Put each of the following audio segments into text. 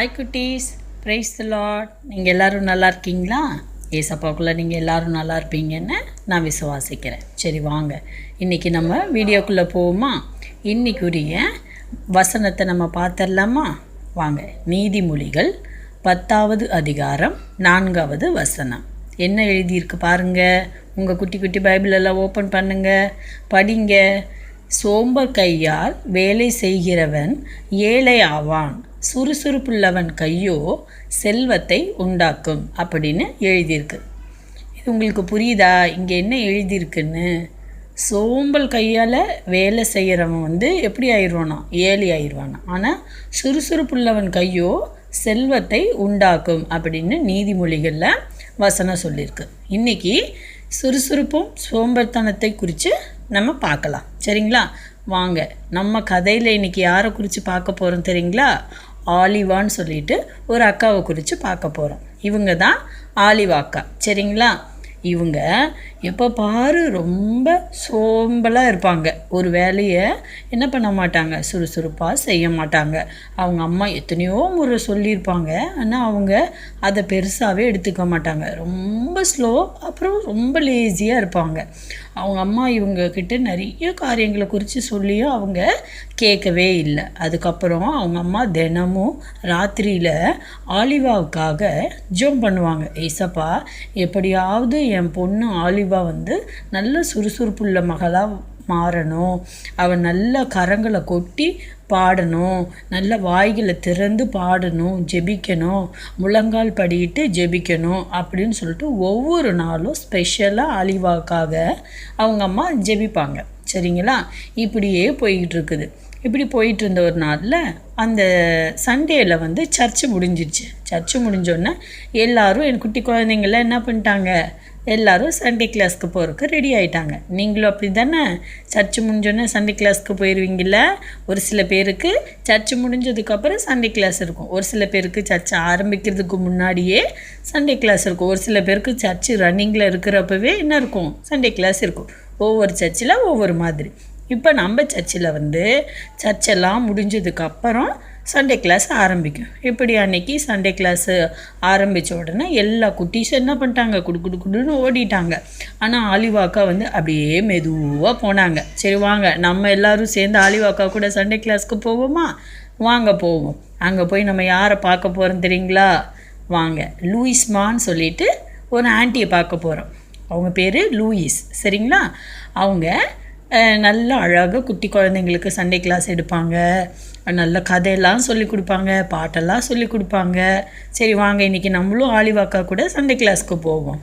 Hi குட்டீஸ் praise lot நீங்கள் எல்லோரும் நல்லா இருக்கீங்களா? ஏசப்பாக்குள்ளே நீங்கள் எல்லோரும் நல்லா இருப்பீங்கன்னு நான் விசுவாசிக்கிறேன். சரி வாங்க. இன்றைக்கி நம்ம வீடியோக்குள்ளே போவோமா? இன்றைக்குரிய வசனத்தை நம்ம பார்த்துடலாமா? வாங்க. நீதிமொழிகள் பத்தாவது அதிகாரம் நான்காவது வசனம். என்ன எழுதியிருக்கு பாருங்க. உங்கள் குட்டி குட்டி பைபிள் எல்லாம் ஓப்பன் பண்ணுங்கள் படிங்க. சோம்பர் கையால் வேலை செய்கிறவன் ஏழை ஆவான் சுறுசுறுப்புள்ளவன் கையோ செல்வத்தை உண்டாக்கும் அப்படின்னு எழுதியிருக்கு. இது உங்களுக்கு புரியுதா? இங்கே என்ன எழுதியிருக்குன்னு? சோம்பல் கையால் வேலை செய்கிறவன் வந்து எப்படி ஆயிடுவானா? ஏழி ஆயிடுவானா? ஆனால் சுறுசுறுப்புள்ளவன் கையோ செல்வத்தை உண்டாக்கும் அப்படின்னு நீதிமொழிகளில் வசனம் சொல்லியிருக்கு. இன்றைக்கி சுறுசுறுப்பும் சோம்பல்தனத்தை குறித்து நம்ம பார்க்கலாம். சரிங்களா? வாங்க நம்ம கதையில் இன்றைக்கி யாரை குறித்து பார்க்க போகிறோம் தெரியுங்களா? ஆலிவான்னு சொல்லிட்டு ஒரு அக்காவை குறித்து பார்க்க போகிறோம் இவங்க தான் ஆலிவா அக்கா சரிங்களா? இவங்க எப்போ பாரு ரொம்ப சோம்பலாக இருப்பாங்க. ஒரு வேலையை என்ன பண்ண மாட்டாங்க? சுறுசுறுப்பாக செய்ய மாட்டாங்க. அவங்க அம்மா எத்தனையோ முறை சொல்லியிருப்பாங்க. ஆனால் அவங்க அதை பெருசாகவே எடுத்துக்க மாட்டாங்க. ரொம்ப ஸ்லோ அப்புறம் ரொம்ப லேசியாக இருப்பாங்க. அவங்க அம்மா இவங்க கிட்ட நிறைய காரியங்களை குறித்து சொல்லியும் அவங்க கேட்கவே இல்லை. அதுக்கப்புறம் அவங்க அம்மா தினமும் ராத்திரியில் ஆலிவாவுக்காக ஜோம் பண்ணுவாங்க. ஏசப்பா எப்படியாவது என் பொண்ணு ஆலிவா வந்து நல்ல சுறுசுறுப்புள்ள மகளாக மாறணும். அவன் நல்ல கரங்களை கொட்டி பாடணும். நல்ல வாய்களை திறந்து பாடணும். ஜெபிக்கணும். முழங்கால் படிட்டு ஜெபிக்கணும் அப்படின்னு சொல்லிட்டு ஒவ்வொரு நாளும் ஸ்பெஷலாக அழிவாக்காக அவங்க அம்மா ஜெபிப்பாங்க. சரிங்களா? இப்படியே போய்கிட்டு இருக்குது. இப்படி போயிட்டு இருந்த ஒரு நாளில் அந்த சண்டேயில் வந்து சர்ச்சு முடிஞ்சிருச்சு. சர்ச்சு முடிஞ்சோடனே எல்லாரும் என் குட்டி குழந்தைங்களாம் என்ன பண்ணிட்டாங்க? எல்லாரும் சண்டே கிளாஸ்க்கு போகிறதுக்கு ரெடி ஆகிட்டாங்க நீங்களும் அப்படி தானே சர்ச்சு முடிஞ்சோடனே சண்டே கிளாஸ்க்கு போயிடுவீங்கள ஒரு சில பேருக்கு சர்ச்சு முடிஞ்சதுக்கப்புறம் சண்டே கிளாஸ் இருக்கும். ஒரு சில பேருக்கு சர்ச்சு ஆரம்பிக்கிறதுக்கு முன்னாடியே சண்டே கிளாஸ் இருக்கும். ஒரு சில பேருக்கு சர்ச்சு ரன்னிங்கில் இருக்கிறப்பவே என்ன இருக்கும்? சண்டே கிளாஸ் இருக்கும். ஒவ்வொரு சர்ச்சில் ஒவ்வொரு மாதிரி. இப்போ நம்ம சர்ச்சில் வந்து சர்ச்செல்லாம் முடிஞ்சதுக்கப்புறம் சண்டே கிளாஸ் ஆரம்பிக்கும். இப்படி அன்னைக்கு சண்டே கிளாஸு ஆரம்பித்த உடனே எல்லா குட்டீஸும் என்ன பண்ணிட்டாங்க? குடு குடு குடுன்னு ஓடிட்டாங்க. ஆனால் ஆலிவாக்கா வந்து அப்படியே மெதுவாக போனாங்க. சரி வாங்க நம்ம எல்லோரும் சேர்ந்து ஆலிவாக்கா கூட சண்டே கிளாஸ்க்கு போவோமா? வாங்க போவோம். அங்கே போய் நம்ம யாரை பார்க்க போகிறோம் தெரியுங்களா? வாங்க. லூயிஸ்மான்னு சொல்லிட்டு ஒரு ஆண்டியை பார்க்க போகிறோம் அவங்க பேர் லூயிஸ். சரிங்களா? அவங்க நல்ல அழகாக குட்டி குழந்தைங்களுக்கு சண்டே கிளாஸ் எடுப்பாங்க. நல்ல கதையெல்லாம் சொல்லி கொடுப்பாங்க பாட்டெல்லாம் சொல்லி கொடுப்பாங்க. சரி வாங்க இன்றைக்கி நம்மளும் ஆலிவாக்கா கூட சண்டே கிளாஸ்க்கு போவோம்.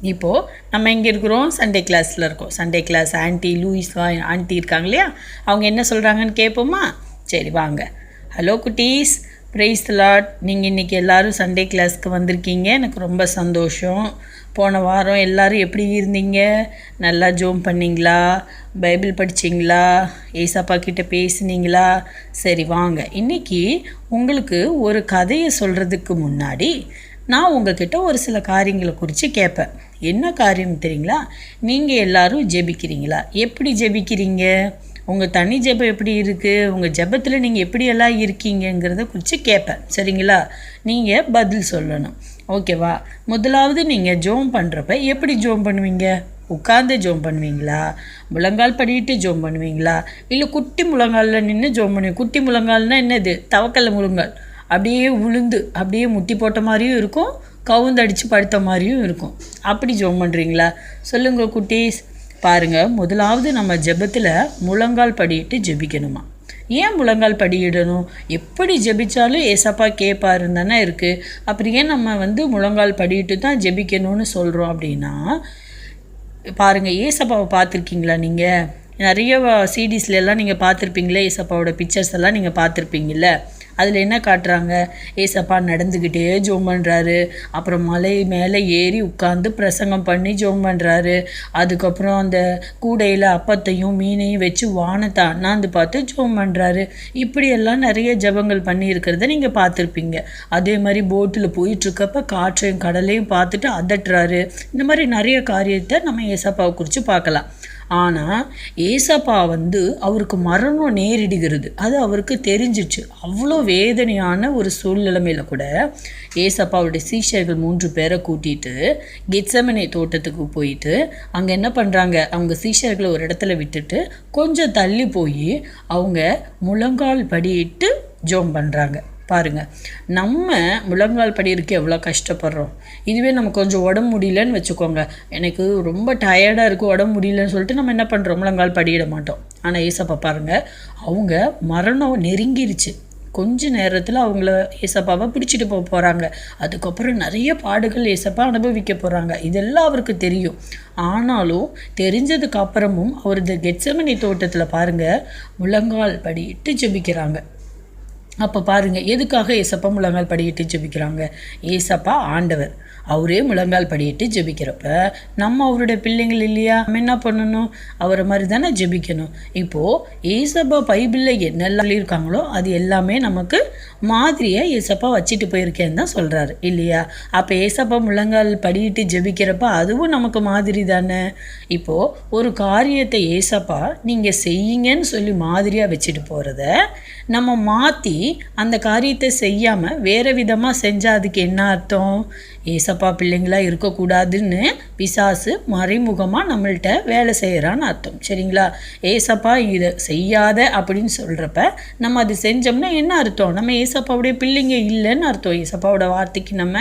இப்போது நம்ம எங்கே இருக்கிறோம்? சண்டே கிளாஸில் இருக்கோம். Sunday class aunty Louis aunty இருக்காங்க இல்லையா? அவங்க என்ன சொல்கிறாங்கன்னு கேட்போமா? சரி வாங்க. ஹலோ குட்டீஸ். ப்ரைஸ் லாட் நீங்கள் இன்றைக்கி எல்லோரும் சண்டே கிளாஸ்க்கு வந்திருக்கீங்க. எனக்கு ரொம்ப சந்தோஷம். போன வாரம் எல்லோரும் எப்படி இருந்தீங்க? நல்லா ஜோம் பண்ணிங்களா? பைபிள் படிச்சிங்களா? ஏசப்பா கிட்ட பேசுனீங்களா? சரி வாங்க. இன்றைக்கி உங்களுக்கு ஒரு கதையை சொல்கிறதுக்கு முன்னாடி நான் உங்ககிட்ட ஒரு சில காரியங்களை குறித்து கேட்பேன். என்ன காரியம் தெரியுங்களா? நீங்கள் எல்லோரும் ஜெபிக்கிறீங்களா? எப்படி ஜெபிக்கிறீங்க? உங்கள் தனி ஜெபம் எப்படி இருக்குது உங்கள் ஜெபத்தில் நீங்கள் எப்படியெல்லாம் இருக்கீங்கங்கிறத குறித்து கேட்பேன். சரிங்களா? நீங்கள் பதில் சொல்லணும். ஓகேவா? முதலாவது நீங்கள் ஜோம் பண்ணுறப்ப எப்படி ஜோம் பண்ணுவீங்க? உட்காந்து ஜோம் பண்ணுவீங்களா? முழங்கால் படிட்டு ஜோம் பண்ணுவீங்களா? இல்லை குட்டி முழங்காலில் நின்று ஜோம் பண்ணுவீங்க குட்டி முழங்கால்னால் என்னது? தவக்கல்ல முழங்கால். அப்படியே உளுந்து அப்படியே முட்டி போட்ட மாதிரியும் இருக்கும் கவுந்தடிச்சு படுத்த மாதிரியும் இருக்கும். அப்படி ஜோம் பண்ணுறீங்களா சொல்லுங்கள் குட்டீஸ். பாருங்கள் முதலாவது நம்ம ஜெபத்தில் முழங்கால் படிட்டு ஜெபிக்கணுமா? ஏன் முழங்கால் படியிடணும்? எப்படி ஜெபிச்சாலும் ஏசப்பா கேட்பாருன்னு தானே இருக்குது அப்புறம் ஏன் நம்ம வந்து முழங்கால் படியிட்டு தான் ஜெபிக்கணும்னு சொல்கிறோம் அப்படின்னா பாருங்கள் ஏசப்பாவை பார்த்துருக்கீங்களா நீங்கள் நிறைய சிடிஸ்லாம் நீங்கள் பார்த்துருப்பீங்களே ஏசப்பாவோட பிக்சர்ஸ் எல்லாம் நீங்கள் பார்த்துருப்பீங்கள்ல அதில் என்ன காட்டுறாங்க? ஏசப்பா நடந்துக்கிட்டே ஜோம் பண்ணுறாரு அப்புறம் மலை மேலே ஏறி உட்காந்து பிரசங்கம் பண்ணி ஜோம் பண்ணுறாரு அதுக்கப்புறம் அந்த கூடையில் அப்பத்தையும் மீனையும் வச்சு வானத்தை அண்ணாந்து பார்த்து ஜோம் பண்ணுறாரு இப்படியெல்லாம் நிறைய ஜபங்கள் பண்ணியிருக்கிறத நீங்கள் பார்த்துருப்பீங்க. அதே மாதிரி போட்டில் போயிட்டுருக்கப்ப காற்றையும் கடலையும் பார்த்துட்டு அதட்டுறாரு. இந்த மாதிரி நிறைய காரியத்தை நம்ம ஏசப்பாவை குறித்து பார்க்கலாம். ஆனால் ஏசப்பா வந்து அவருக்கு மரணம் நேரிடுகிறது. அது அவருக்கு தெரிஞ்சிச்சு. அவ்வளோ வேதனையான ஒரு சூழ்நிலைமையில் கூட ஏசப்பாவுடைய சீஷர்கள் மூன்று பேரை கூட்டிட்டு கெட்சமனை தோட்டத்துக்கு போயிட்டு அங்கே என்ன பண்ணுறாங்க அவங்க சீஷர்களை ஒரு இடத்துல விட்டுட்டு கொஞ்சம் தள்ளி போய் அவங்க முழங்கால் படியிட்டு ஜோம் பண்ணுறாங்க பாருங்க. நம்ம முழங்கால் படி எவ்வளோ கஷ்டப்படுறோம். இதுவே நம்ம கொஞ்சம் உடம்பு முடியலன்னு வச்சுக்கோங்க. எனக்கு ரொம்ப டயர்டாக இருக்குது உடம்பு முடியலன்னு சொல்லிட்டு நம்ம என்ன பண்ணுறோம் முழங்கால் படியிட மாட்டோம். ஆனால் ஏசப்பா பாருங்கள் அவங்க மரணம் நெருங்கிருச்சு. கொஞ்ச நேரத்தில் அவங்கள ஏசப்பாவை பிடிச்சிட்டு போக போகிறாங்க அதுக்கப்புறம் நிறைய பாடுகள் ஏசப்பா அனுபவிக்க போகிறாங்க இதெல்லாம் அவருக்கு தெரியும். ஆனாலும் தெரிஞ்சதுக்கு அப்புறமும் அவர் இந்த கெட்சமணி தோட்டத்தில் பாருங்கள் முழங்கால் படியிட்டு ஜெபிக்கிறாங்க. அப்போ பாருங்கள் எதுக்காக ஏசப்பா முழங்கால் படியிட்டு ஜெபிக்கிறாங்க ஏசப்பா ஆண்டவர். அவரே முழங்கால் படியிட்டு ஜெபிக்கிறப்ப நம்ம அவருடைய பிள்ளைங்கள் இல்லையா? நம்ம என்ன பண்ணணும்? அவரை மாதிரி தானே ஜெபிக்கணும். இப்போது ஏசப்பா பைபிளில் என்னெல்லாம் இருக்காங்களோ அது எல்லாமே நமக்கு மாதிரியாக ஏசப்பா வச்சுட்டு போயிருக்கேன்னு தான் சொல்கிறாரு இல்லையா? அப்போ ஏசப்பா முழங்கால் படியிட்டு ஜெபிக்கிறப்ப அதுவும் நமக்கு மாதிரி தானே? இப்போது ஒரு காரியத்தை ஏசப்பா நீங்கள் செய்யுங்கன்னு சொல்லி மாதிரியாக வச்சுட்டு போகிறத நம்ம மாற்றி அந்த காரியத்தை செய்யாமல் வேறு விதமாக செஞ்சால் அதுக்கு என்ன அர்த்தம்? ஏசப்பா பிள்ளைங்களா இருக்கக்கூடாதுன்னு பிசாசு மறைமுகமாக நம்மள்ட்ட வேலை செய்கிறான்னு அர்த்தம். சரிங்களா? ஏசப்பா இதை செய்யாத அப்படின்னு சொல்கிறப்ப நம்ம அது செஞ்சோம்னா என்ன அர்த்தம்? நம்ம ஏசப்பாவுடைய பிள்ளைங்க இல்லைன்னு அர்த்தம். ஏசப்பாவோட வார்த்தைக்கு நம்ம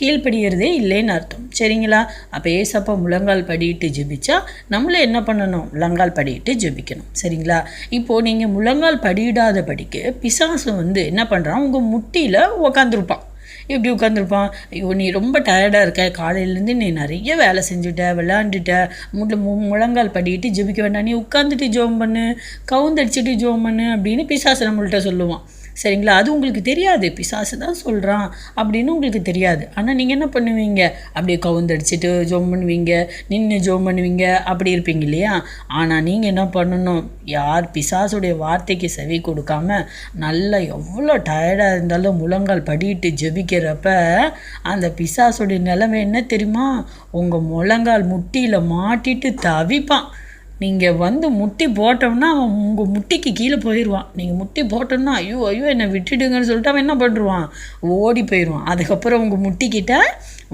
கீழ்ப்படிகிறதே இல்லைன்னு அர்த்தம். சரிங்களா? அப்போ ஏசப்பா முழங்கால் படிட்டு ஜெபிச்சா நம்மளும் என்ன பண்ணணும்? முழங்கால் படிட்டு ஜெபிக்கணும். சரிங்களா? இப்போது நீங்கள் முழங்கால் படியிடாத படிக்கு பிசாசு வந்து என்ன பண்ணுறான் உங்கள் முட்டியில் உக்காந்துருப்பான். இப்படி உட்காந்துருப்பான் ஐயோ நீ ரொம்ப டயர்டாக இருக்க. காலையிலேருந்து நீ நிறைய வேலை செஞ்சுட்ட விளாண்டுட்ட முட்டை மு முழங்கால் படிக்கிட்டு ஜெபிக்க வேண்டாம். நீ உட்காந்துட்டு ஜோம் பண்ணு. கவுந்தடிச்சிட்டு ஜோம் பண்ணு அப்படின்னு பிசாசு நம்மள்ட்ட சொல்லுவான். சரிங்களா? அது உங்களுக்கு தெரியாது. பிசாசு தான் சொல்கிறான் அப்படின்னு உங்களுக்கு தெரியாது. ஆனால் நீங்கள் என்ன பண்ணுவீங்க? அப்படியே கவுந்தடிச்சிட்டு ஜோம் பண்ணுவீங்க. நின்று ஜோம் பண்ணுவீங்க. அப்படி இருப்பீங்க இல்லையா? ஆனால் நீங்கள் என்ன பண்ணணும்? யார் பிசாசுடைய வார்த்தைக்கு செவி கொடுக்காம நல்லா எவ்வளோ டயர்டாக இருந்தாலும் முழங்கால் படிட்டு ஜெபிக்கிறப்ப அந்த பிசாசுடைய நிலைமை என்ன தெரியுமா? உங்கள் முழங்கால் முட்டியில் மாட்டிட்டு தவிப்பான். நீங்கள் வந்து முட்டி போட்டோம்னா அவன் உங்கள் முட்டிக்கு கீழே போயிடுவான் நீங்கள் முட்டி போட்டோம்னா ஐயோ ஐயோ என்னை விட்டுடுங்கன்னு சொல்லிட்டு அவன் என்ன பண்ணுவான் ஓடி போயிடுவான் அதுக்கப்புறம் உங்கள் முட்டிக்கிட்ட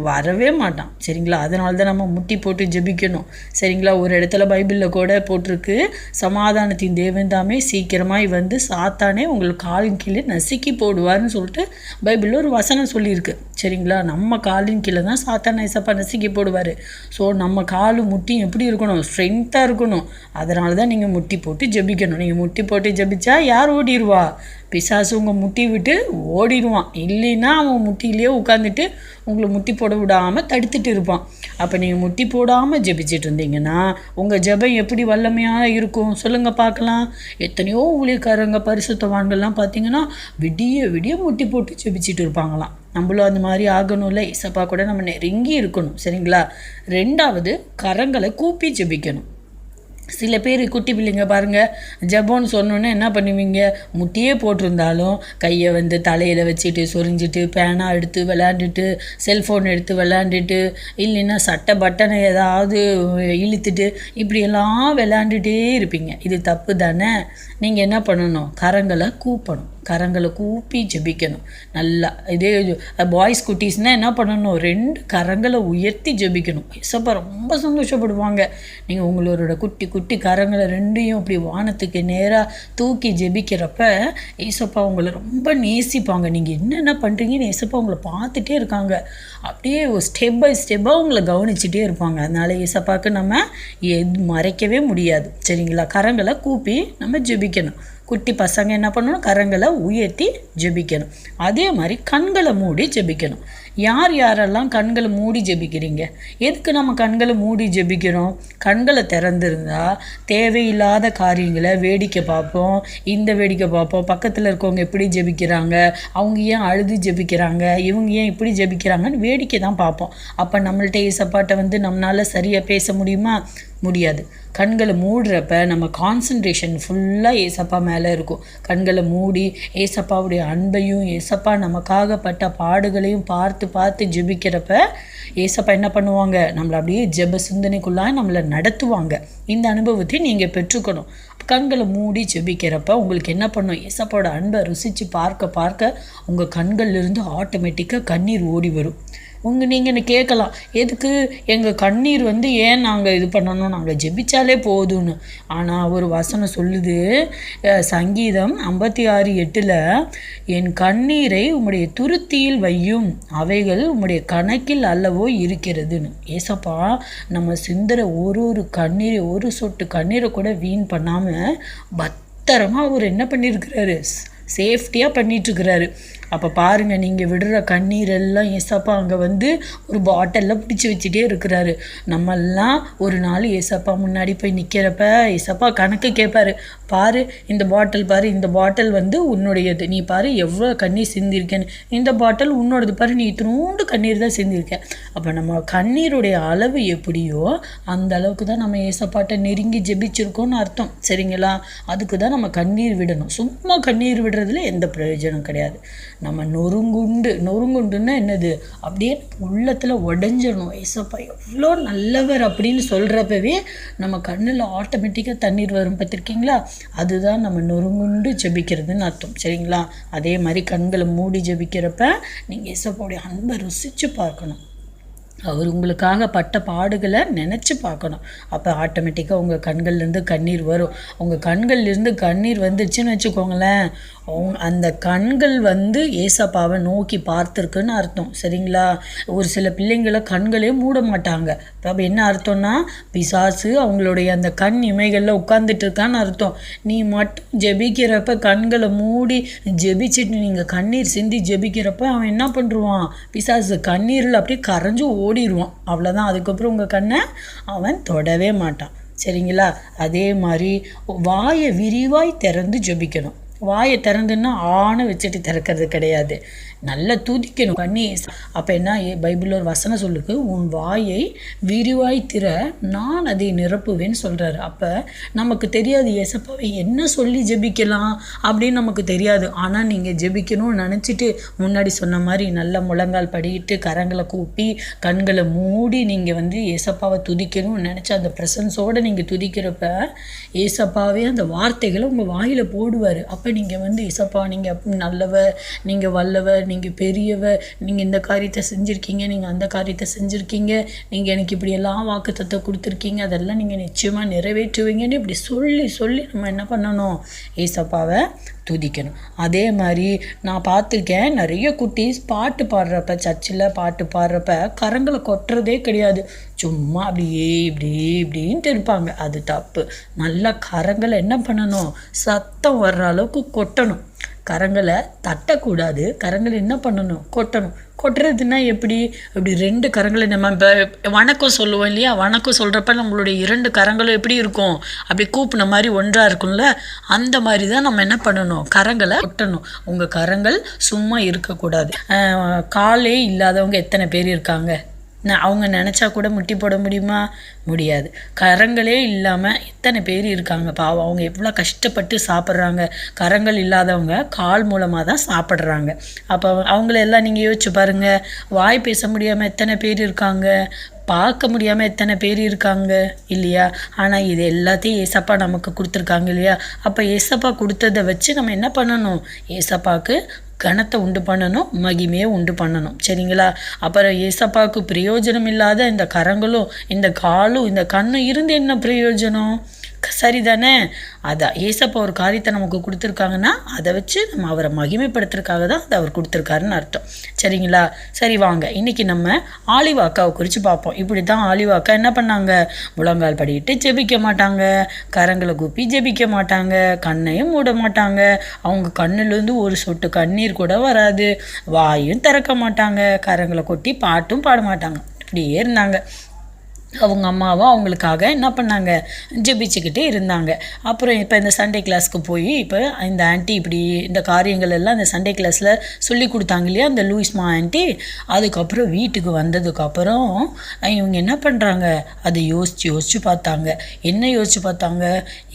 வரவே மாட்டான். சரிங்களா? அதனால தான் நம்ம முட்டி போட்டு ஜெபிக்கணும். சரிங்களா? ஒரு இடத்துல பைபிளில் கூட போட்டிருக்கு. சமாதானத்தின் தேவன் தாமே சீக்கிரமாக வந்து சாத்தானே உங்களுக்கு காலின் கீழே நசுக்கி போடுவார்னு சொல்லிட்டு பைபிளில் ஒரு வசனம் சொல்லியிருக்கு. சரிங்களா? நம்ம காலின் கீழே தான் சாத்தான் ஐசப்பா நசுக்கி போடுவார். ஸோ நம்ம காலு முட்டி எப்படி இருக்கணும்? ஸ்ட்ரென்த்தாக இருக்கணும். அதனால தான் நீங்கள் முட்டி போட்டு ஜெபிக்கணும். நீங்கள் முட்டி போட்டு ஜெபிச்சா யார் ஓடிடுவா பிசாசு உங்கள் முட்டி விட்டு ஓடிடுவான். இல்லைன்னா அவன் முட்டிலேயே உட்காந்துட்டு உங்களை முட்டி போட விடாமல் தடுத்துட்டு இருப்பான். அப்போ நீங்கள் முட்டி போடாமல் ஜெபிச்சிட்டு இருந்தீங்கன்னா உங்கள் ஜெபம் எப்படி வல்லமையாக இருக்கும்? சொல்லுங்கள் பார்க்கலாம். எத்தனையோ ஊழியக்காரங்க பரிசுத்தவான்கள்லாம் பார்த்தீங்கன்னா விடிய விடிய முட்டி போட்டு ஜெபிச்சிட்டு இருப்பாங்களாம். நம்மளும் அந்த மாதிரி ஆகணும்ல. இசப்பா கூட நம்ம நெருங்கி இருக்கணும். சரிங்களா? ரெண்டாவது கரங்களை கூப்பி ஜெபிக்கணும். சில பேர் குட்டி பிள்ளைங்க பாருங்கள் ஜபோன்னு சொன்னோன்னே என்ன பண்ணுவீங்க? முட்டியே போட்டிருந்தாலும் கையை வந்து தலையில் வச்சுட்டு சொரிஞ்சிட்டு பேனா எடுத்து விளாண்டுட்டு செல்ஃபோன் எடுத்து விளாண்டுட்டு இல்லைன்னா சட்டை பட்டனை ஏதாவது இழுத்துட்டு இப்படியெல்லாம் விளாண்டுட்டே இருப்பீங்க. இது தப்பு தானே? நீங்கள் என்ன பண்ணணும்? கரங்களை கூப்பணும். கரங்களை கூப்பி ஜெபிக்கணும். நல்லா இதே பாய்ஸ் குட்டீஸ்னால் என்ன பண்ணணும்? ரெண்டு கரங்களை உயர்த்தி ஜெபிக்கணும். ஏசப்பா ரொம்ப சந்தோஷப்படுவாங்க. நீங்கள் உங்களோட குட்டி குட்டி கரங்களை ரெண்டையும் அப்படி வானத்துக்கு நேராக தூக்கி ஜெபிக்கிறப்ப ஏசப்பா உங்களை ரொம்ப நேசிப்பாங்க. நீங்கள் என்னென்ன பண்ணுறீங்கன்னு ஏசப்பா உங்களை பார்த்துட்டே இருக்காங்க. அப்படியே ஸ்டெப் பை ஸ்டெப்பாக உங்களை கவனிச்சுட்டே இருப்பாங்க. அதனால் ஏசப்பாவுக்கு நம்ம எது மறைக்கவே முடியாது. சரிங்களா? கரங்களை கூப்பி நம்ம ஜெபிக்கணும். குட்டி பசங்க என்ன பண்ணணும்? கரங்களை உயர்த்தி ஜெபிக்கணும். அதே மாதிரி கண்களை மூடி ஜெபிக்கணும். யார் யாரெல்லாம் கண்களை மூடி ஜெபிக்கிறீங்க? எதுக்கு நம்ம கண்களை மூடி ஜெபிக்கிறோம்? கண்களை திறந்துருந்தா தேவையில்லாத காரியங்களை வேடிக்கை பார்ப்போம். இந்த வேடிக்கை பார்ப்போம். பக்கத்தில் இருக்கவங்க எப்படி ஜெபிக்கிறாங்க? அவங்க ஏன் அழுது ஜெபிக்கிறாங்க? இவங்க ஏன் இப்படி ஜெபிக்கிறாங்கன்னு வேடிக்கை தான் பார்ப்போம். அப்போ நம்மள்ட்ட ஏசப்பாட்டை வந்து நம்மளால் சரியாக பேச முடியுமா? முடியாது. கண்களை மூடுறப்ப நம்ம கான்சன்ட்ரேஷன் ஃபுல்லாக ஏசப்பா மேலே இருக்கும். கண்களை மூடி ஏசப்பாவுடைய அன்பையும் ஏசப்பா நமக்காக பட்ட பாடுகளையும் பார்த்து பார்த்து ஜெபிக்கிறப்ப ஏசப்பா என்ன பண்ணுவாங்க? நம்மளை அப்படியே ஜெப சிந்தனைக்குள்ளாக நம்மளை நடத்துவாங்க. இந்த அனுபவத்தை நீங்கள் பெற்றுக்கணும். கண்களை மூடி ஜெபிக்கிறப்ப உங்களுக்கு என்ன பண்ணும்? ஏசப்போட அன்பை ருசித்து பார்க்க பார்க்க உங்கள் கண்கள்லேருந்து ஆட்டோமேட்டிக்காக கண்ணீர் ஓடி வரும். உங்கள் நீங்கள் என்ன கேட்கலாம். எதுக்கு? எங்கள் கண்ணீர் வந்து ஏன் நாங்கள் இது பண்ணணும்? நாங்கள் ஜெபிச்சாலே போதும்னு. ஆனால் ஒரு வசனம் சொல்லுது சங்கீதம் ஐம்பத்தி ஆறு எட்டில் என் கண்ணீரை உம்முடைய துருத்தியில் வையும். அவைகள் உம்முடைய கணக்கில் அல்லவோ இருக்கிறதுன்னு. ஏசப்பா நம்ம சிந்துற ஒரு ஒரு கண்ணீரை ஒரு சொட்டு கண்ணீரை கூட வீண் பண்ணாமல் பத்திரமா அவர் என்ன பண்ணியிருக்கிறாரு சேஃப்டியாக பண்ணிட்டுருக்கிறாரு அப்போ பாருங்கள் நீங்கள் விடுற கண்ணீர் எல்லாம் ஏசப்பா அங்கே வந்து ஒரு பாட்டிலில் பிடிச்சி வச்சுட்டே இருக்கிறாரு. நம்மெல்லாம் ஒரு நாள் ஏசப்பா முன்னாடி போய் நிற்கிறப்ப ஏசப்பா கணக்கு கேட்பாரு பாரு இந்த பாட்டில் பாரு இந்த பாட்டில் வந்து உன்னுடையது. நீ பாரு எவ்வளோ கண்ணீர் சிந்திருக்கேன்னு. இந்த பாட்டில் உன்னோடது பாரு நீ இத்தினோண்டு கண்ணீர் தான் சிந்திருக்க. அப்போ நம்ம கண்ணீருடைய அளவு எப்படியோ அந்த அளவுக்கு தான் நம்ம ஏசப்பாட்டை நெருங்கி ஜெபிச்சிருக்கோம்னு அர்த்தம். சரிங்களா? அதுக்கு தான் நம்ம கண்ணீர் விடணும். சும்மா கண்ணீர் விடுறதுல எந்த பிரயோஜனம் கிடையாது. நம்ம நொறுங்குண்டு நொறுங்குண்டுன்னா என்னது? அப்படியே உள்ளத்தில் உடஞ்சிடணும். ஏசப்பா எவ்வளோ நல்லவர் அப்படின்னு சொல்கிறப்பவே நம்ம கண்ணில் ஆட்டோமேட்டிக்காக தண்ணீர் வரும். பார்த்துருக்கீங்களா? அதுதான் நம்ம நொறுங்குண்டு ஜெபிக்கிறதுன்னு அர்த்தம். சரிங்களா? அதே மாதிரி கண்களை மூடி ஜெபிக்கிறப்ப நீங்கள் ஏசப்பாவுடைய அன்பை ருசித்து பார்க்கணும். அவர் உங்களுக்காக பட்ட பாடுகளை நினச்சி பார்க்கணும். அப்போ ஆட்டோமேட்டிக்காக உங்கள் கண்கள்லேருந்து கண்ணீர் வரும். உங்கள் கண்கள்லேருந்து கண்ணீர் வந்துடுச்சுன்னு வச்சுக்கோங்களேன். அவங்க அந்த கண்கள் வந்து ஏசப்பாவை நோக்கி பார்த்துருக்குன்னு அர்த்தம். சரிங்களா? ஒரு சில பிள்ளைங்களை கண்களே மூட மாட்டாங்க அப்போ என்ன அர்த்தம்னா பிசாசு அவங்களுடைய அந்த கண் இமைகளில் உட்காந்துட்டு இருக்கான்னு அர்த்தம். நீ மட்டும் ஜெபிக்கிறப்ப கண்களை மூடி ஜெபிச்சுட்டு நீங்கள் கண்ணீர் சிந்தி ஜெபிக்கிறப்ப அவன் என்ன பண்ணுருவான் பிசாசு கண்ணீரில் அப்படியே கரைஞ்சு ஓடிடுவான் அவ்வளோதான் அதுக்கப்புறம் உங்கள் கண்ணை அவன் தொடவே மாட்டான். சரிங்களா? அதே மாதிரி வாயை விரிவாய் திறந்து ஜெபிக்கணும். வாயை திறந்துன்னா ஆணை வச்சுட்டு திறக்கிறது கிடையாது. நல்லா துதிக்கணும். கண்ணி அப்போ என்ன ஏ- ஒரு வசனம் சொல்லுக்கு உன் வாயை விரிவாய் திற நான் அதை நிரப்புவேன்னு சொல்கிறாரு அப்போ நமக்கு தெரியாது எசப்பாவை என்ன சொல்லி ஜெபிக்கலாம் அப்படின்னு நமக்கு தெரியாது. ஆனால் நீங்கள் ஜெபிக்கணும்னு நினச்சிட்டு முன்னாடி சொன்ன மாதிரி நல்ல முழங்கால் படிக்கிட்டு கரங்களை கூப்பி கண்களை மூடி நீங்கள் வந்து ஏசப்பாவை துதிக்கணும்னு நினச்சி அந்த ப்ரெசன்ஸோடு நீங்கள் துதிக்கிறப்ப ஏசப்பாவே அந்த வார்த்தைகளை உங்கள் வாயில் போடுவார். அப்போ நீங்கள் வந்து ஏசப்பா நீங்கள் நல்லவர் நீங்கள் வல்லவர் நீங்கள் பெரியவ நீங்கள் இந்த காரியத்தை செஞ்சுருக்கீங்க நீங்கள் அந்த காரியத்தை செஞ்சுருக்கீங்க நீங்கள் எனக்கு இப்படி எல்லாம் வாக்குத்தத்தை கொடுத்துருக்கீங்க அதெல்லாம் நீங்கள் நிச்சயமாக நிறைவேற்றுவீங்கன்னு இப்படி சொல்லி சொல்லி நம்ம என்ன பண்ணணும்? ஏசப்பாவை துதிக்கணும். அதே மாதிரி நான் பார்த்துருக்கேன் நிறைய குட்டீஸ் பாட்டு பாடுறப்ப சர்ச்சில் பாட்டு பாடுறப்ப கரங்களை கொட்டுறதே கிடையாது. சும்மா அப்படியே இப்படி இப்படின்ட்டு இருப்பாங்க. அது தப்பு. நல்லா கரங்களை என்ன பண்ணணும்? சத்தம் வர்ற அளவுக்கு கொட்டணும். கரங்களை தட்டக்கூடாது. கரங்களை என்ன பண்ணணும்? கொட்டணும். கொட்டுறதுன்னா எப்படி? அப்படி ரெண்டு கரங்களை நம்ம இப்போ வணக்கம் சொல்லுவோம் இல்லையா? வணக்கம் சொல்கிறப்ப நம்மளுடைய இரண்டு கரங்களும் எப்படி இருக்கும்? அப்படி கூப்பின மாதிரி ஒன்றாக இருக்கும்ல? அந்த மாதிரி தான் நம்ம என்ன பண்ணணும்? கரங்களை கொட்டணும். உங்கள் கரங்கள் சும்மா இருக்கக்கூடாது. காலே இல்லாதவங்க எத்தனை பேர் இருக்காங்க? நான் அவங்க நினச்சா கூட முட்டி போட முடியுமா? முடியாது. கரங்களே இல்லாமல் எத்தனை பேர் இருக்காங்க பாவம். அவங்க எவ்வளோ கஷ்டப்பட்டு சாப்பிட்றாங்க. கரங்கள் இல்லாதவங்க கால் மூலமாக தான் சாப்பிட்றாங்க. அப்போ அவங்கள எல்லாம் நீங்கள் யோசிச்சு பாருங்கள் வாய் பேச முடியாமல் எத்தனை பேர் இருக்காங்க? பார்க்க முடியாமல் எத்தனை பேர் இருக்காங்க? இல்லையா? ஆனால் இது எல்லாத்தையும் ஏசப்பா நமக்கு கொடுத்துருக்காங்க இல்லையா? அப்போ ஏசப்பா கொடுத்ததை வச்சு நம்ம என்ன பண்ணணும்? ஏசப்பாவுக்கு கணத்தை உண்டு பண்ணணும் மகிமையை உண்டு பண்ணணும். சரிங்களா? அப்புறம் ஏசப்பாவுக்கு பிரயோஜனம் இல்லாத இந்த கரங்களும் இந்த காலும் இந்த கண்ணும் இருந்து என்ன பிரயோஜனம்? சரி சரிதானே? அதான் ஏசப்பா ஒரு காரியத்தை நமக்கு கொடுத்துருக்காங்கன்னா அதை வச்சு நம்ம அவரை மகிமைப்படுத்துறதுக்காக தான் அதை அவர் கொடுத்துருக்காருன்னு அர்த்தம். சரிங்களா? சரி வாங்க. இன்னைக்கு நம்ம ஆலிவாக்காவை குறித்து பார்ப்போம். இப்படி தான் ஆலிவாக்கா என்ன பண்ணாங்க? முழங்கால் படிக்கிட்டு ஜெபிக்க மாட்டாங்க. கரங்களை கூப்பி ஜெபிக்க மாட்டாங்க. கண்ணையும் மூட மாட்டாங்க. அவங்க கண்ணுலேருந்து ஒரு சொட்டு கண்ணீர் கூட வராது. வாயும் திறக்க மாட்டாங்க. கரங்களை கொட்டி பாட்டும் பாட மாட்டாங்க. இப்படியே இருந்தாங்க. அவங்க அம்மாவும் அவங்களுக்காக என்ன பண்ணாங்க? ஜெபிச்சுக்கிட்டே இருந்தாங்க. அப்புறம் இப்போ இந்த சண்டே கிளாஸ்க்கு போய் இப்போ இந்த ஆண்டி இப்படி இந்த காரியங்கள் எல்லாம் இந்த சண்டே கிளாஸில் சொல்லி கொடுத்தாங்க இல்லையா? அந்த லூயிஸ்மா ஆண்டி அதுக்கப்புறம் வீட்டுக்கு வந்ததுக்கப்புறம் இவங்க என்ன பண்ணுறாங்க அதை யோசித்து யோசித்து பார்த்தாங்க. என்ன யோசித்து பார்த்தாங்க?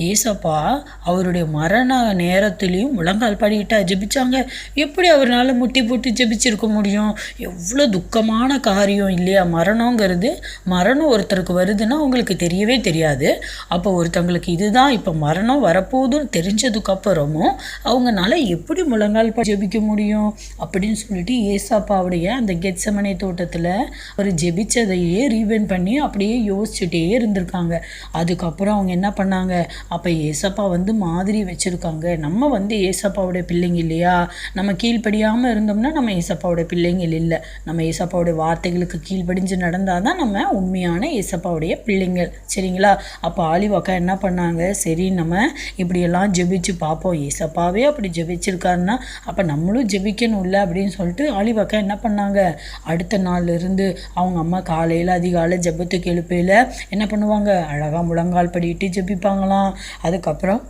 ஏசப்பா அவருடைய மரண நேரத்துலேயும் முழங்கால் படிக்கிட்டா ஜெபிச்சாங்க. எப்படி அவரால் முட்டி போட்டு ஜெபிச்சிருக்க முடியும்? எவ்வளோ துக்கமான காரியம் இல்லையா? மரணங்கிறது மரணம் ஒரு ஒருத்தருக்கு வருதுன்னா அவங்களுக்கு தெரியவே தெரியாது. அப்போ ஒருத்தவங்களுக்கு இதுதான் இப்போ மரணம் வரப்போகுதுன்னு தெரிஞ்சதுக்கப்புறமும் அவங்கனால எப்படி முழங்கால் ஜெபிக்க முடியும் அப்படின்னு சொல்லிட்டு ஏசாப்பாவுடைய அந்த கெட்சமனை தோட்டத்தில் ஒரு ஜெபிச்சதையே ரீவென் பண்ணி அப்படியே யோசிச்சுட்டே இருந்திருக்காங்க. அதுக்கப்புறம் அவங்க என்ன பண்ணாங்க? அப்போ ஏசப்பா வந்து மாதிரி வச்சுருக்காங்க. நம்ம வந்து ஏசப்பாவுடைய பிள்ளைங்க இல்லையா? நம்ம கீழ்ப்படியாமல் இருந்தோம்னா நம்ம ஏசப்பாவுடைய பிள்ளைங்கள் இல்லை. நம்ம ஏசப்பாவுடைய வார்த்தைகளுக்கு கீழ்ப்படிஞ்சு நடந்தால் தான் நம்ம உண்மையான ஏசப்பாவுடைய பிள்ளைங்கள். சரிங்களா? அப்போ ஆலிவாக்கா என்ன பண்ணாங்க? சரி நம்ம இப்படியெல்லாம் ஜெபிச்சு பார்ப்போம். ஏசப்பாவே அப்படி ஜெபிச்சிருக்காருன்னா அப்போ நம்மளும் ஜெபிக்கணும்ல அப்படின்னு சொல்லிட்டு ஆலிவாக்கா என்ன பண்ணாங்க? அடுத்த நாள்ல இருந்து அவங்க அம்மா காலையில் அதிகாலை ஜெபத்துக்கு எழுப்பையில் என்ன பண்ணுவாங்க? அழகாக முழங்கால் படிட்டு ஜெபிப்பாங்களாம். அதுக்கப்புறம்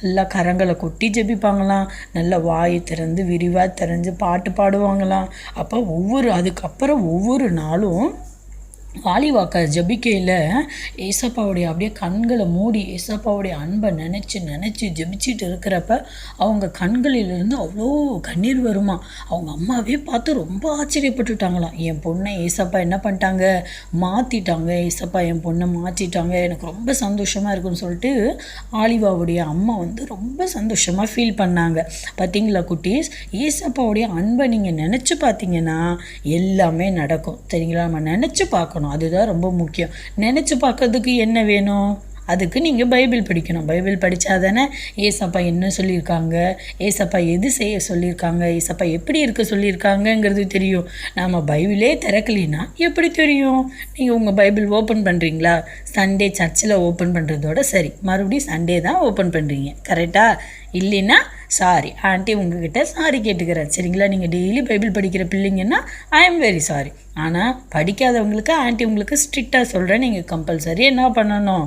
நல்லா கரங்களை கொட்டி ஜெபிப்பாங்களாம். நல்லா வாய் திறந்து விரிவாக திறந்து பாட்டு பாடுவாங்களாம். அப்போ ஒவ்வொரு அதுக்கப்புறம் ஒவ்வொரு நாளும் வாலிவாக்க ஜபிக்கையில் ஏசப்பாவுடைய அப்படியே கண்களை மூடி ஏசப்பாவுடைய அன்பை நினச்சி நினச்சி ஜெபிச்சிட்டு இருக்கிறப்ப அவங்க கண்களிலிருந்து அவ்வளோ கண்ணீர் வருமா? அவங்க அம்மாவே பார்த்து ரொம்ப ஆச்சரியப்பட்டுட்டாங்களாம் என் பொண்ணை ஏசப்பா என்ன பண்ணிட்டாங்க? மாற்றிட்டாங்க ஏசப்பா என் பொண்ணை மாற்றிட்டாங்க எனக்கு ரொம்ப சந்தோஷமாக இருக்குன்னு சொல்லிட்டு ஆலிவாவுடைய அம்மா வந்து ரொம்ப சந்தோஷமாக ஃபீல் பண்ணாங்க. பார்த்தீங்களா குட்டீஸ்? ஏசப்பாவுடைய அன்பை நீங்கள் நினச்சி பார்த்தீங்கன்னா எல்லாமே நடக்கும். சரிங்களா? நம்ம நினச்சி பார்க்கணும். அதுதான் ரொம்ப முக்கியம். நினச்சி பார்க்கறதுக்கு என்ன வேணும்? அதுக்கு நீங்கள் பைபிள் படிக்கணும். பைபிள் படித்தா தானே ஏசப்பா என்ன சொல்லியிருக்காங்க? ஏசப்பா எது செய்ய சொல்லியிருக்காங்க? ஏசப்பா எப்படி இருக்க சொல்லியிருக்காங்கங்கிறது தெரியும். நாம் பைபிளே திறக்கலினா எப்படி தெரியும்? நீங்கள் உங்கள் பைபிள் ஓப்பன் பண்ணுறீங்களா சண்டே சர்ச்சில் ஓப்பன் பண்ணுறதோட சரி. மறுபடியும் சண்டே தான் ஓப்பன் பண்ணுறீங்க கரெக்டாக இல்லைன்னா சாரி ஆண்டி உங்ககிட்ட சாரி கேட்டுக்கிறேன் சரிங்களா? நீங்கள் டெய்லி பைபிள் படிக்கிற பிள்ளைங்கன்னா ஐ எம் வெரி சாரி ஆனால் படிக்காதவங்களுக்கு ஆண்டி உங்களுக்கு ஸ்ட்ரிக்டாக சொல்கிறேன் நீங்கள் கம்பல்சரி என்ன பண்ணணும்?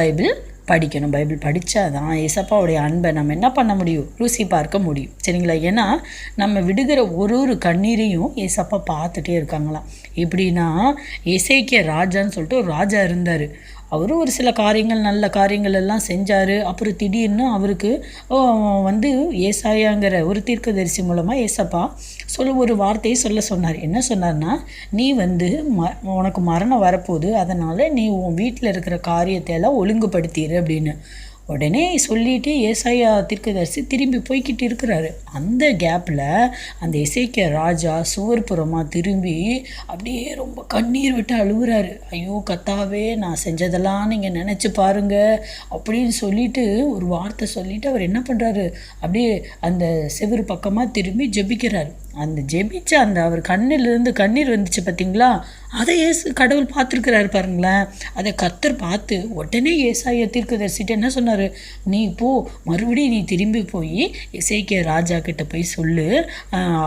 பைபிள் படிக்கணும். பைபிள் படித்தா தான் ஏசப்பாவுடைய அன்பை நம்ம என்ன பண்ண முடியும்? ருசி பார்க்க முடியும். சரிங்களா? ஏன்னா நம்ம விடுகிற ஒரு ஒரு கண்ணீரையும் ஏசப்பா பார்த்துட்டே இருக்காங்களாம். எப்படின்னா இசைக்கிய ராஜான்னு சொல்லிட்டு ஒரு ராஜா இருந்தார். அவரும் ஒரு சில காரியங்கள் நல்ல காரியங்கள் எல்லாம் செஞ்சார். அப்புறம் திடீர்னு அவருக்கு வந்து ஏசாயாங்கிற ஒரு தீர்க்கதரிசி மூலமாக ஏசப்பா சொல்ல ஒரு வார்த்தையை சொல்ல சொன்னார். என்ன சொன்னார்னா நீ வந்து ம உனக்கு மரணம் வரப்போகுது. அதனால் நீ உன் வீட்டில் இருக்கிற காரியத்தை எல்லாம் ஒழுங்குபடுத்திடு அப்படின்னு. உடனே சொல்லிட்டு ஏசாயா தீர்க்கதரிசி திரும்பி போய்கிட்டு இருக்கிறாரு. அந்த கேப்பில் அந்த இசைக்க ராஜா சுவர்புறமாக திரும்பி அப்படியே ரொம்ப கண்ணீர் விட்டு அழுகுறாரு. ஐயோ கத்தாவே நான் செஞ்சதெல்லாம் நீங்கள் நினச்சி பாருங்க அப்படின்னு சொல்லிட்டு ஒரு வார்த்தை சொல்லிட்டு அவர் என்ன பண்ணுறாரு அப்படியே அந்த செவரு பக்கமாக திரும்பி ஜெபிக்கிறாரு. அந்த ஜெபிச்ச அந்த அவர் கண்ணிலிருந்து கண்ணீர் வந்துச்சு பார்த்தீங்களா அதை ஏசு கடவுள் பார்த்துருக்கிறாரு பாருங்களேன். அதை கத்தர் பார்த்து உடனே ஏசாய தீர்க்கதரிசிட்டு என்ன சொன்னார்? நீ போ மறுபடியும் நீ திரும்பி போய் இசைக்கிய ராஜா கிட்ட போய் சொல்லு.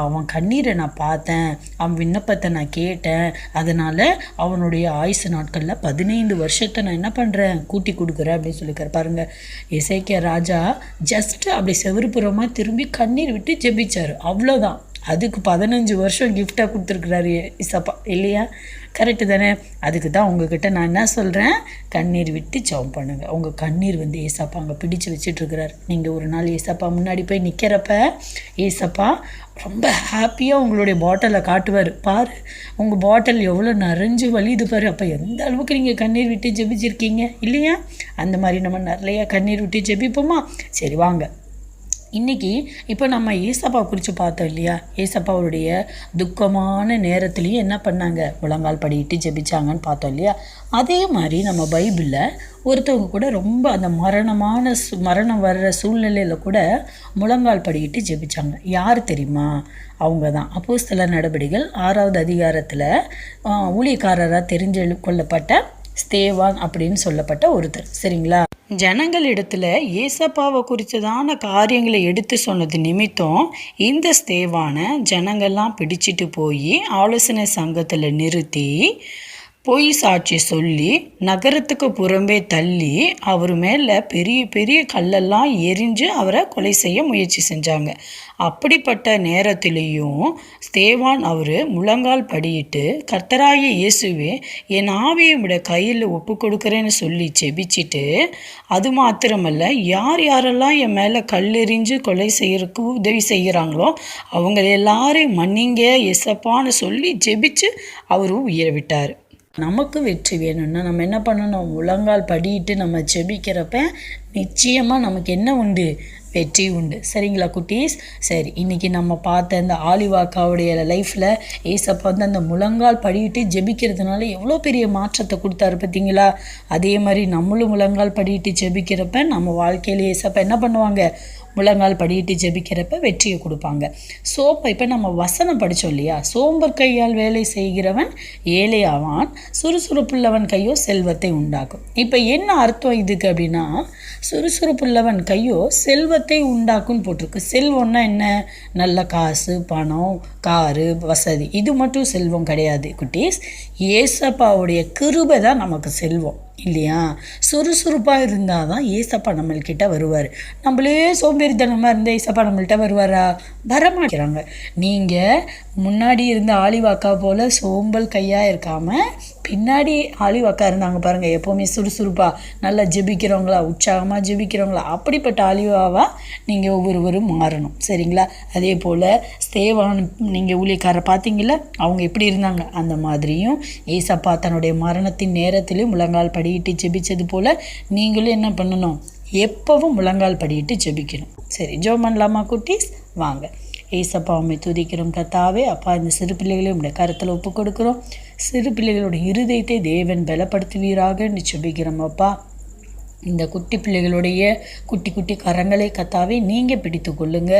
அவன் கண்ணீரை நான் பார்த்தேன். அவன் விண்ணப்பத்தை நான் கேட்டேன். அதனால் அவனுடைய ஆயுசு நாட்களில் பதினைந்து வருஷத்தை நான் என்ன பண்ணுறேன் கூட்டி கொடுக்குறேன் அப்படின்னு சொல்லியிருக்காரு. பாருங்கள் இசைக்கிய ராஜா ஜஸ்ட் அப்படி செவருப்புறமாக திரும்பி கண்ணீர் விட்டு ஜெபிச்சார். அவ்வளோதான் அதுக்கு பதினஞ்சு வருஷம் கிஃப்டாக கொடுத்துருக்குறாரு இசப்பா. இல்லையா? கரெக்டு தானே? அதுக்கு தான் உங்ககிட்ட நான் என்ன சொல்கிறேன் கண்ணீர் விட்டு ஜெபம் பண்ணுங்கள் உங்கள் கண்ணீர் வந்து ஏசப்பா அங்கே பிடிச்சு வச்சிட்ருக்கிறாரு. நீங்கள் ஒரு நாள் ஏசப்பா முன்னாடி போய் நிற்கிறப்ப ஏசப்பா ரொம்ப ஹாப்பியாக உங்களுடைய பாட்டிலை காட்டுவார். பாரு உங்கள் பாட்டில் எவ்வளோ நிறைஞ்சு வலியுது பாரு. அப்போ எந்த அளவுக்கு நீங்கள் கண்ணீர் விட்டு ஜெபிச்சிருக்கீங்க? இல்லையா? அந்த மாதிரி நம்ம நிறையா கண்ணீர் விட்டு ஜெபிப்போமா? சரி வாங்க. இன்னைக்கு இப்போ நம்ம ஏசப்பா குறித்து பார்த்தோம் இல்லையா? ஏசப்பாவுடைய துக்கமான நேரத்துலையும் என்ன பண்ணாங்க? முழங்கால் படிட்டு ஜெபிச்சாங்கன்னு பார்த்தோம் இல்லையா? அதே மாதிரி நம்ம பைபிளில் ஒருத்தவங்க கூட ரொம்ப அந்த மரணமான சு மரணம் வர்ற சூழ்நிலையில் கூட முழங்கால் படிக்கிட்டு ஜெபிச்சாங்க. யார் தெரியுமா? அவங்க தான் அப்போஸ்தல நடவடிக்கைகள் ஆறாவது அதிகாரத்தில் ஊழியக்காரராக தெரிஞ்சு கொள்ளப்பட்ட ஸ்தேவான் அப்படின்னு சொல்லப்பட்ட ஒருத்தர். சரிங்களா? ஜனங்களிடத்துல ஏசப்பாவை குறித்ததான காரியங்களை எடுத்து சொன்னது நிமித்தம் இந்த ஸ்தேவானை ஜனங்கள்லாம் பிடிச்சிட்டு போய் ஆலோசனை சங்கத்தில் நிறுத்தி பொய் சாட்சி சொல்லி நகரத்துக்கு புறம்பே தள்ளி அவர் மேலே பெரிய பெரிய கல்லெல்லாம் எரிஞ்சு அவரை கொலை செய்ய முயற்சி செஞ்சாங்க. அப்படிப்பட்ட நேரத்திலையும் ஸ்தேவான் அவர் முழங்கால் படியிட்டு கர்த்தராகிய இயேசுவே என் ஆவியை விட கையில் ஒப்பு கொடுக்குறேன்னு சொல்லி செபிச்சிட்டு அது மாத்திரமல்ல யார் யாரெல்லாம் என் மேலே கல் எறிஞ்சு கொலை செய்யறதுக்கு உதவி செய்கிறாங்களோ அவங்க எல்லாரையும் மன்னிங்க எசப்பான்னு சொல்லி ஜெபிச்சு அவரும் உயிரை விட்டார். நமக்கு வெற்றி வேணும்னா நம்ம என்ன பண்ணணும்? முழங்கால் படியிட்டு நம்ம ஜெபிக்கிறப்ப நிச்சயமாக நமக்கு என்ன உண்டு? வெற்றி உண்டு. சரிங்களா குட்டீஸ்? சரி இன்றைக்கி நம்ம பார்த்த இந்த ஆலிவாக்காவுடைய லைஃப்பில் ஏசப்பா வந்து அந்த முழங்கால் படியிட்டு ஜெபிக்கிறதுனால எவ்வளோ பெரிய மாற்றத்தை கொடுத்தாரு பார்த்தீங்களா? அதே மாதிரி நம்மளும் முழங்கால் படியிட்டு ஜெபிக்கிறப்ப நம்ம வாழ்க்கையில் ஏசப்பா என்ன பண்ணுவாங்க? முழங்கால் படியிட்டு ஜெபிக்கிறப்ப வெற்றியை கொடுப்பாங்க. சோப்பை இப்போ நம்ம வசனம் படித்தோம் இல்லையா? சோம்பர் கையால் வேலை செய்கிறவன் ஏழை ஆவான் சுறுசுறுப்புள்ளவன் கையோ செல்வத்தை உண்டாக்கும். இப்போ என்ன அர்த்தம் இதுக்கு அப்படின்னா சுறுசுறுப்புள்ளவன் கையோ செல்வத்தை உண்டாக்கும்னு போட்டிருக்கு. செல்வம்னா என்ன? நல்ல காசு பணம் காரு வசதி. இது மட்டும் செல்வம் கிடையாது குட்டீஸ். ஏசப்பாவுடைய கிருபை தான் நமக்கு செல்வம். இல்லையா? சுறுசுறுப்பாக இருந்தால் தான் ஏசப்பா நம்மள்கிட்ட வருவார். நம்மளே சோம்பேறித்தனமாக இருந்த ஏசப்பா நம்மள்கிட்ட வருவாரா? வரமாட்டேறாங்க நீங்கள் முன்னாடி இருந்த ஆலிவாக்கா போல் சோம்பல் கையாக இருக்காமல் பின்னாடி ஆலிவாக்கா இருந்தாங்க பாருங்கள் எப்போவுமே சுறுசுறுப்பாக நல்லா ஜெபிக்கிறவங்களா உற்சாகமாக ஜெபிக்கிறவங்களா அப்படிப்பட்ட ஆலிவாவாக நீங்கள் ஒவ்வொருவரும் மாறணும். சரிங்களா? அதே போல் ஸ்தேவான் நீங்கள் ஊழியக்காரரை பார்த்தீங்களா அவங்க எப்படி இருந்தாங்க? அந்த மாதிரியும் ஏசப்பா தன்னுடைய மரணத்தின் நேரத்திலையும் முழங்கால் படியிட்டு ஜெபிச்சது போல் நீங்களும் என்ன பண்ணணும்? எப்போவும் முழங்கால் படியிட்டு ஜெபிக்கணும். சரி ஜோ பண்ணலாமா குட்டீஸ் வாங்க. ஏசப்பா உண்மை துதிக்கிறோம். கத்தாவே அப்பா இந்த சிறு பிள்ளைகளை உடைய கருத்தில் ஒப்பு கொடுக்குறோம் சிறு பிள்ளைகளோட இருதயத்தை தேவன் பலப்படுத்துவீராக நிச்சபிக்கிறோம் அப்பா. இந்த குட்டி பிள்ளைகளுடைய குட்டி குட்டி கரங்களை கத்தாவே நீங்கள் பிடித்து கொள்ளுங்க.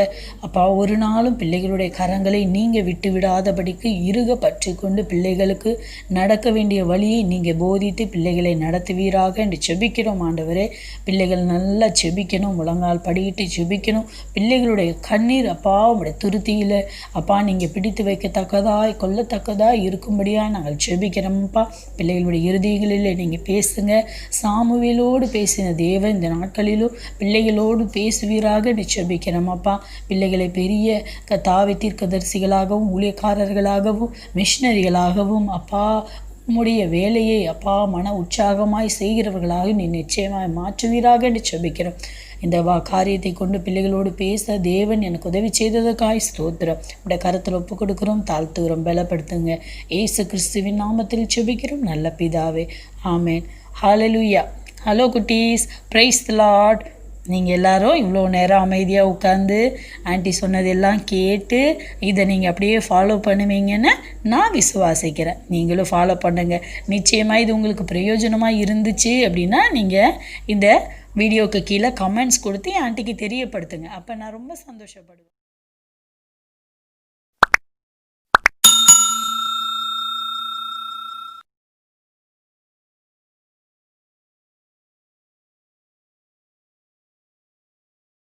அப்பா ஒரு நாளும் பிள்ளைகளுடைய கரங்களை நீங்கள் விட்டு விடாதபடிக்கு இறுக பற்றி கொண்டு பிள்ளைகளுக்கு நடக்க வேண்டிய வழியை நீங்கள் போதித்து பிள்ளைகளை நடத்துவீராக என்று செபிக்கிறோம் ஆண்டவரே. பிள்ளைகள் நல்லா செபிக்கணும் முழங்கால் படியிட்டு செபிக்கணும். பிள்ளைகளுடைய கண்ணீர் அப்பா உங்களுடைய துருத்தியில் அப்பா நீங்கள் பிடித்து வைக்கத்தக்கதாய் கொல்லத்தக்கதாய் இருக்கும்படியாக நாங்கள் செபிக்கிறோம்ப்பா பிள்ளைகளுடைய இறுதிகளில் நீங்கள் பேசுங்க. சாமுவேலோடு பேசின தேவன் இந்த நாட்களிலும் பிள்ளைகளோடு பேசுவீராக நிச்சபிக்கிறோமப்பா பிள்ளைகளை பெரிய கத்தாவை தீர்க்கதரிசிகளாகவும் ஊழியக்காரர்களாகவும் மிஷினரிகளாகவும் அப்பா. உம்முடைய வேலையை அப்பா மன உற்சாகமாய் செய்கிறவர்களாக நீ நிச்சயமாய் மாற்றுவீராக நிச்சபிக்கிறோம். இந்த வா காரியத்தை கொண்டு பிள்ளைகளோடு பேச தேவன் எனக்கு உதவி செய்ததுக்காய் ஸ்தோத்திரம். உடைய கருத்தில் ஒப்பு கொடுக்குறோம் தாழ்த்துகிறோம். பலப்படுத்துங்க. ஏசு கிறிஸ்துவின் நாமத்தில் செபிக்கிறோம். நல்ல பிதாவே. ஆமேன். ஹாலலுயா ஹலோ குட்டீஸ். ப்ரைஸ் லாட் நீங்கள் எல்லோரும் இவ்வளோ நேரம் அமைதியாக உட்காந்து ஆண்டி சொன்னதெல்லாம் கேட்டு இதை நீங்கள் அப்படியே ஃபாலோ பண்ணுவீங்கன்னு நான் விசுவாசிக்கிறேன். நீங்களும் ஃபாலோ பண்ணுங்கள் நிச்சயமாக இது உங்களுக்கு பிரயோஜனமாக இருந்துச்சு அப்படின்னா நீங்கள் இந்த வீடியோக்கு கீழே கமெண்ட்ஸ் கொடுத்து ஆண்டிக்கு தெரியப்படுத்துங்க. அப்போ நான் ரொம்ப சந்தோஷப்படுவேன்.